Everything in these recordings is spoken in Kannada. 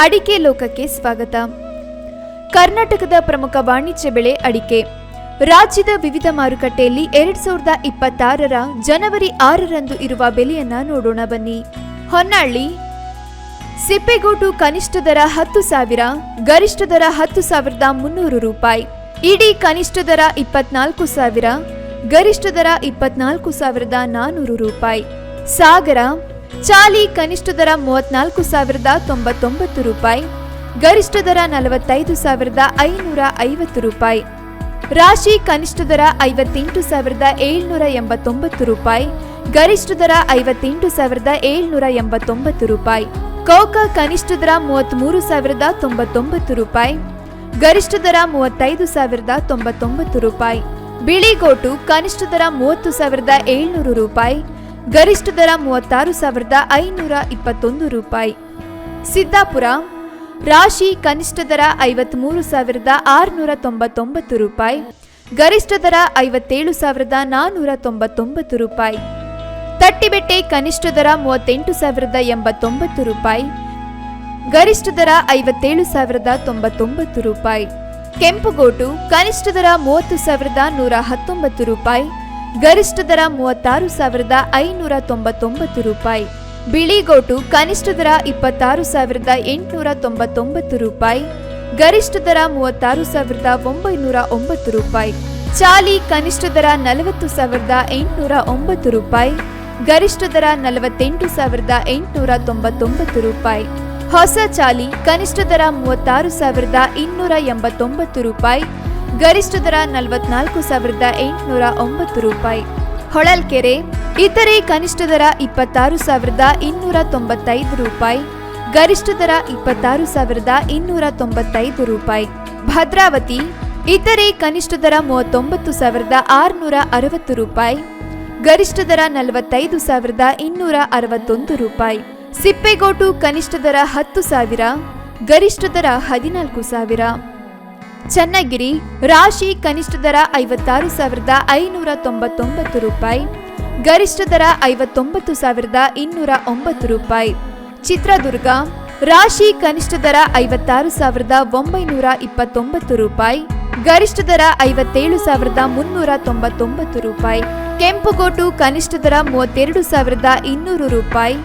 ಅಡಿಕೆ ಲೋಕಕ್ಕೆ ಸ್ವಾಗತ. ಕರ್ನಾಟಕದ ಪ್ರಮುಖ ವಾಣಿಜ್ಯ ಬೆಳೆ ಅಡಿಕೆ. ರಾಜ್ಯದ ವಿವಿಧ ಮಾರುಕಟ್ಟೆಯಲ್ಲಿ ಎರಡ್ ಸಾವಿರದ ಇಪ್ಪತ್ತಾರರ ಜನವರಿ ಆರರಂದು ಇರುವ ಬೆಲೆಯನ್ನ ನೋಡೋಣ ಬನ್ನಿ. ಹೊನ್ನಾಳಿ. ಸಿಪ್ಪೆಗೋಟು ಕನಿಷ್ಠ ದರ ಹತ್ತು ಸಾವಿರ, ಗರಿಷ್ಠ ದರ ಹತ್ತು ಸಾವಿರದ ಮುನ್ನೂರು ರೂಪಾಯಿ. ಇಡೀ ಕನಿಷ್ಠ ದರ ಇಪ್ಪತ್ನಾಲ್ಕು ಸಾವಿರ, ಗರಿಷ್ಠ ದರ ಇಪ್ಪತ್ನಾಲ್ಕು ಸಾವಿರದ ನಾನ್ನೂರು ರೂಪಾಯಿ. ಸಾಗರ. ಚಾಲಿ ಕನಿಷ್ಠ ದರ ಮೂವತ್ನಾಲ್ಕು ಸಾವಿರದ ತೊಂಬತ್ತೊಂಬತ್ತು ರೂಪಾಯಿ, ಗರಿಷ್ಠ ದರ ನಲವತ್ತೈದು ಸಾವಿರದ ಐನೂರ ಐವತ್ತು ರೂಪಾಯಿ. ರಾಶಿ ಕನಿಷ್ಠ ದರ ಐವತ್ತೆಂಟು ಸಾವಿರದ ಏಳ್ನೂರ ಎಂಬತ್ತೊಂಬತ್ತು ರೂಪಾಯಿ, ಗರಿಷ್ಠ ದರ ಐವತ್ತೆಂಟು ಸಾವಿರದ ಏಳ್ನೂರ ಎಂಬತ್ತೊಂಬತ್ತು ರೂಪಾಯಿ. ಕೌಕ ಕನಿಷ್ಠ ದರ ಮೂವತ್ತ್ಮೂರು ಸಾವಿರದ ತೊಂಬತ್ತೊಂಬತ್ತು ರೂಪಾಯಿ, ಗರಿಷ್ಠ ದರ ಮೂವತ್ತೈದು ಸಾವಿರದ ತೊಂಬತ್ತೊಂಬತ್ತು ರೂಪಾಯಿ. ಬಿಳಿಗೋಟು ಕನಿಷ್ಠ ದರ ಮೂವತ್ತು ಸಾವಿರದ ಏಳ್ನೂರು ರೂಪಾಯಿ ಗರಿಷ್ಠ ದರ ಮೂವತ್ತಾರು ಸಾವಿರದ ಐನೂರ ಇಪ್ಪತ್ತೊಂದು ರೂಪಾಯಿ. ಸಿದ್ದಾಪುರ, ರಾಶಿ ಕನಿಷ್ಠ ದರ ಐವತ್ಮೂರು ಸಾವಿರದ ಆರುನೂರ ತೊಂಬತ್ತೊಂಬತ್ತು ರೂಪಾಯಿ ಗರಿಷ್ಠ ದರ ಐವತ್ತೇಳು ಸಾವಿರದ ನಾನ್ನೂರ ತೊಂಬತ್ತೊಂಬತ್ತು ರೂಪಾಯಿ. ತಟ್ಟಿಬೆಟ್ಟೆ ಕನಿಷ್ಠ ದರ ಮೂವತ್ತೆಂಟು ಸಾವಿರದ ಎಂಬತ್ತೊಂಬತ್ತು ರೂಪಾಯಿ ಗರಿಷ್ಠ ದರ ಐವತ್ತೇಳು ಸಾವಿರದ ತೊಂಬತ್ತೊಂಬತ್ತು ರೂಪಾಯಿ. ಕೆಂಪುಗೋಟು ಕನಿಷ್ಠ ದರ ಮೂವತ್ತು ಸಾವಿರದ ನೂರ ಹತ್ತೊಂಬತ್ತು ರೂಪಾಯಿ ಗರಿಷ್ಠ ದರ ಮೂವತ್ತಾರು ಸಾವಿರದ ಐನೂರ ತೊಂಬತ್ತೊಂಬತ್ತು ರೂಪಾಯಿ. ಬಿಳಿಗೋಟು ಕನಿಷ್ಠ ದರ ಇಪ್ಪತ್ತಾರು ಸಾವಿರದ ಎಂಟುನೂರ ತೊಂಬತ್ತೊಂಬತ್ತು ರೂಪಾಯಿ. ಗರಿಷ್ಠ ದರ ಮೂವತ್ತಾರು ಸಾವಿರದ ಒಂಬೈನೂರ ಒಂಬತ್ತು ರೂಪಾಯಿ. ಚಾಲಿ ಕನಿಷ್ಠ ದರ ನಲವತ್ತು ಸಾವಿರದ ಎಂಟುನೂರ ಒಂಬತ್ತು ರೂಪಾಯಿ. ಗರಿಷ್ಠ ದರ ನಲವತ್ತೆಂಟು ಸಾವಿರದ ಎಂಟುನೂರ ತೊಂಬತ್ತೊಂಬತ್ತು ರೂಪಾಯಿ. ಹೊಸ ಚಾಲಿ ಕನಿಷ್ಠ ದರ ಮೂವತ್ತಾರು ಸಾವಿರದ ಇನ್ನೂರ ಎಂಬತ್ತೊಂಬತ್ತು ರೂಪಾಯಿ. ಗರಿಷ್ಠ ದರ ನಲವತ್ನಾಲ್ಕು ಸಾವಿರದ ಎಂಟುನೂರ ಒಂಬತ್ತು ರೂಪಾಯಿ. ಹೊಳಲ್ಕೆರೆ, ಇತರೆ ಕನಿಷ್ಠ ದರ ಇಪ್ಪತ್ತಾರು ಸಾವಿರದ ಇನ್ನೂರ ತೊಂಬತ್ತೈದು ರೂಪಾಯಿ. ಗರಿಷ್ಠ ದರ ಇಪ್ಪತ್ತಾರು ಸಾವಿರದ ಇನ್ನೂರ ತೊಂಬತ್ತೈದು ರೂಪಾಯಿ. ಭದ್ರಾವತಿ, ಇತರೆ ಕನಿಷ್ಠ ದರ ಮೂವತ್ತೊಂಬತ್ತು ಸಾವಿರದ ಆರುನೂರ ಅರವತ್ತು ರೂಪಾಯಿ. ಗರಿಷ್ಠ ದರ ನಲವತ್ತೈದು ಸಾವಿರದ ಇನ್ನೂರ ಅರವತ್ತೊಂದು ರೂಪಾಯಿ. ಸಿಪ್ಪೆಗೋಟು ಕನಿಷ್ಠ ದರ ಹತ್ತು ಸಾವಿರ ಗರಿಷ್ಠ ದರ ಹದಿನಾಲ್ಕು ಸಾವಿರ. ಚನ್ನಗಿರಿ ರಾಶಿ ಕನಿಷ್ಠ ದರ ಐವತ್ತಾರು ಸಾವಿರದ ಐನೂರ ತೊಂಬತ್ತೊಂಬತ್ತು ರೂಪಾಯಿ, ಗರಿಷ್ಠ ದರ ಐವತ್ತೊಂಬತ್ತು ಸಾವಿರದ ಇನ್ನೂರ ಒಂಬತ್ತು ರೂಪಾಯಿ. ಚಿತ್ರದುರ್ಗ ರಾಶಿ ಕನಿಷ್ಠ ದರ ಐವತ್ತಾರು ಸಾವಿರದ ಒಂಬೈನೂರ ಇಪ್ಪತ್ತೊಂಬತ್ತು ರೂಪಾಯಿ, ಗರಿಷ್ಠ ದರ ಐವತ್ತೇಳು ಸಾವಿರದ ಮುನ್ನೂರ ತೊಂಬತ್ತೊಂಬತ್ತು ರೂಪಾಯಿ. ಕೆಂಪುಗೋಟು ಕನಿಷ್ಠ ದರ ಮೂವತ್ತೆರಡು ಸಾವಿರದ ಇನ್ನೂರು ರೂಪಾಯಿ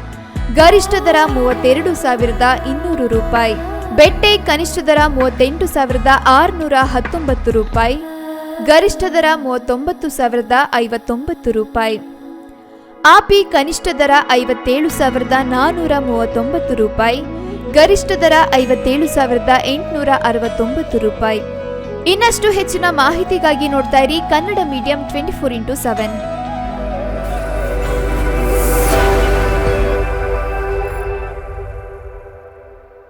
ಗರಿಷ್ಠ ದರ ಮೂವತ್ತೆರಡು ಸಾವಿರದ ಇನ್ನೂರು ರೂಪಾಯಿ. ಬೆಟ್ಟೆ ಕನಿಷ್ಠ ದರ ಮೂವತ್ತೆಂಟು ಸಾವಿರದ ಆರುನೂರ ಹತ್ತೊಂಬತ್ತು ರೂಪಾಯಿ. ಗರಿಷ್ಠ ದರ ಮೂವತ್ತೊಂಬತ್ತು ಸಾವಿರದ ಐವತ್ತೊಂಬತ್ತು ರೂಪಾಯಿ. ಆಪಿ ಕನಿಷ್ಠ ದರ ಐವತ್ತೇಳು ಸಾವಿರದ ನಾನ್ನೂರ ಮೂವತ್ತೊಂಬತ್ತು ರೂಪಾಯಿ. ಗರಿಷ್ಠ ದರ ಐವತ್ತೇಳು ಸಾವಿರದ ಎಂಟುನೂರ ಅರವತ್ತೊಂಬತ್ತು ರೂಪಾಯಿ. ಇನ್ನಷ್ಟು ಹೆಚ್ಚಿನ ಮಾಹಿತಿಗಾಗಿ ನೋಡ್ತಾ ಇರಿ Kannada medium twenty four into seven.